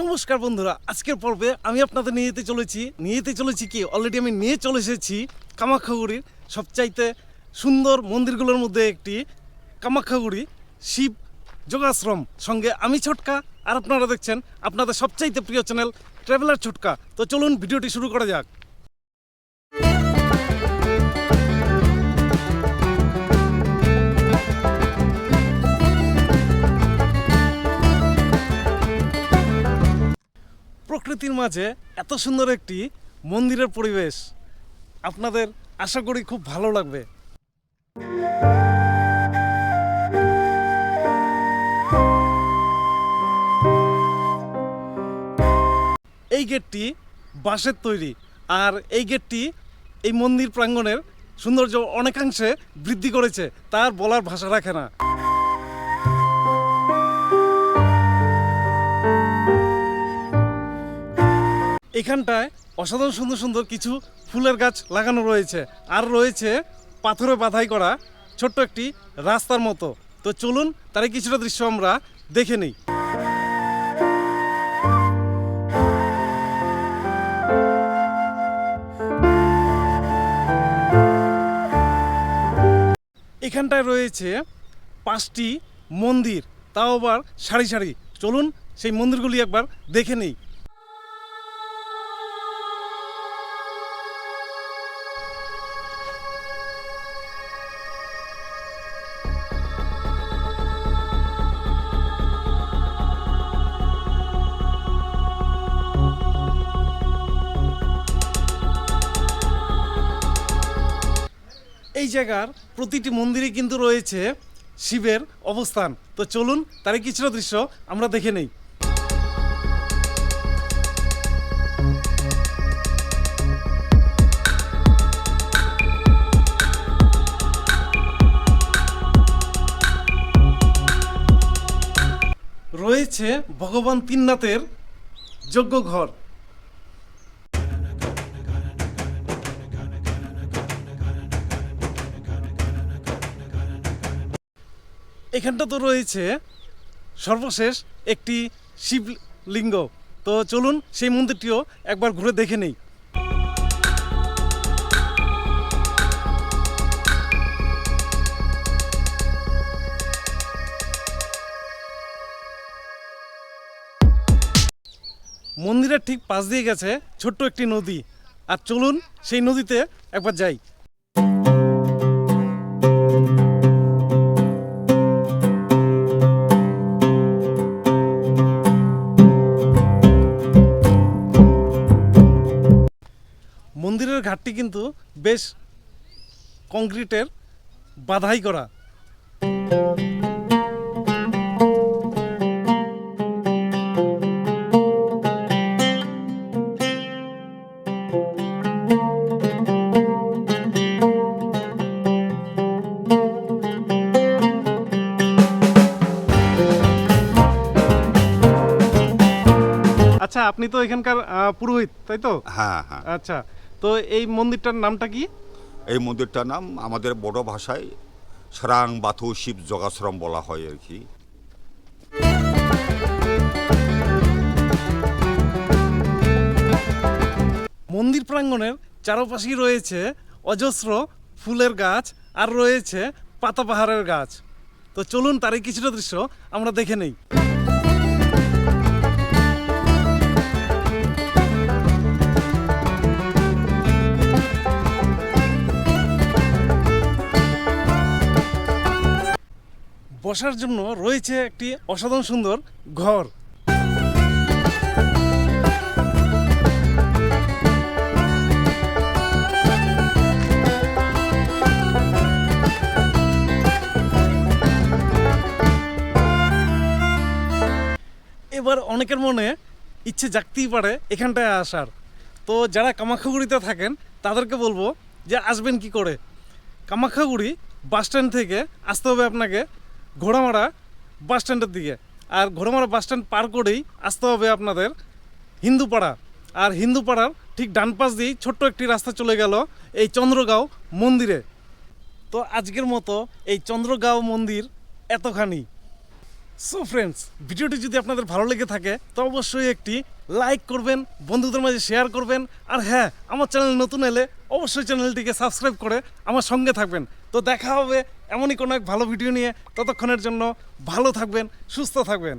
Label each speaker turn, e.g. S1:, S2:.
S1: নমস্কার বন্ধুরা, আজকের পর্বে আমি আপনাদের নিয়ে যেতে চলেছি। নিয়ে যেতে চলেছি কি? অলরেডি আমি নিয়ে চলে এসেছি কামাখ্যাগুড়ির সবচাইতে সুন্দর মন্দিরগুলোর মধ্যে একটি কামাখ্যাগুড়ি শিব যোগাশ্রম সঙ্গে আমি ছোটকা আর আপনারা দেখছেন আপনাদের সবচাইতে প্রিয় চ্যানেল ট্রাভেলার ছোটকা তো চলুন ভিডিওটি শুরু করা যাক। প্রকৃতির মাঝে এত সুন্দর একটি মন্দিরের পরিবেশ। আপনাদের আশা করি খুব ভালো লাগবে। এই গেটটি বাঁশের তৈরি আর এই গেটটি এই মন্দির প্রাঙ্গণের সৌন্দর্য অনেকাংশে বৃদ্ধি করেছে, তার বলার ভাষা রাখে না। এখানটায় অসাধারণ সুন্দর সুন্দর কিছু ফুলের গাছ লাগানো রয়েছে। আর রয়েছে পাথরে বাধাই করা ছোট্ট একটি রাস্তার মতো। তো চলুন তার কিছুটা দৃশ্য আমরা দেখে নিই। এখানটায় রয়েছে পাঁচটি মন্দির। তাও আবার সারি সারি। চলুন সেই মন্দিরগুলি একবার দেখে নিই। এই জায়গার প্রতিটি মন্দিরে কিন্তু রয়েছে শিবের অবস্থান। তো চলুন তারই কিছুটা দৃশ্য আমরা দেখে নেই। রয়েছে ভগবান তিননাথের যজ্ঞ ঘর এখানটা তো রয়েছে সর্বশেষ একটি শিবলিঙ্গ। তো চলুন সেই মন্দিরটিও একবার ঘুরে দেখে নেই। মন্দিরের ঠিক পাশ দিয়ে গেছে ছোট্ট একটি নদী। আর চলুন সেই নদীতে একবার যাই। মন্দিরের ঘাটটি কিন্তু বেশ কংক্রিটের বাধাই করা। আচ্ছা আপনি তো এখানকার পুরোহিত তাই তো?
S2: হ্যাঁ হ্যাঁ।
S1: আচ্ছা তো এই মন্দিরটার নামটা কি?
S2: এই মন্দিরটার নাম আমাদের বড় ভাষায় সরাং বাথু শিব যোগাশ্রম বলা হয় আর কি।
S1: মন্দির প্রাঙ্গণের চারপাশেই রয়েছে অজস্র ফুলের গাছ আর রয়েছে পাতাবাহারের গাছ। তো চলুন তারই কিছুটা দৃশ্য আমরা দেখে নেই। বসার জন্য রয়েছে একটি অসাধারণ সুন্দর ঘর। এবার অনেকের মনে ইচ্ছে জাগতেই পারে এখানটায় আসার। তো যারা কামাখ্যাগুড়িতে থাকেন, তাদেরকে বলব যে আসবেন কি করে? কামাখ্যাগুড়ি বাস স্ট্যান্ড থেকে আসতে হবে আপনাকে ঘোড়ামারা বাস স্ট্যান্ডের দিকে। আর ঘোড়ামারা বাস স্ট্যান্ড পার করেই আসতে হবে আপনাদের হিন্দুপাড়া। আর হিন্দুপাড়ার ঠিক ডান পাশ দিয়েই ছোট্ট একটি রাস্তা চলে গেল এই চন্দ্রগাঁও মন্দিরে। তো আজকের মতো এই চন্দ্রগাঁও মন্দির এতখানি। সো ফ্রেন্ডস ভিডিওটি যদি আপনাদের ভালো লেগে থাকে, তো অবশ্যই একটি লাইক করবেন, বন্ধুদের মাঝে শেয়ার করবেন, আর হ্যাঁ আমার চ্যানেল নতুন এলে অবশ্যই চ্যানেলটিকে সাবস্ক্রাইব করে আমার সঙ্গে থাকবেন। তো দেখা হবে এমনই কোনো এক ভালো ভিডিও নিয়ে। ততক্ষণের জন্য ভালো থাকবেন, সুস্থ থাকবেন।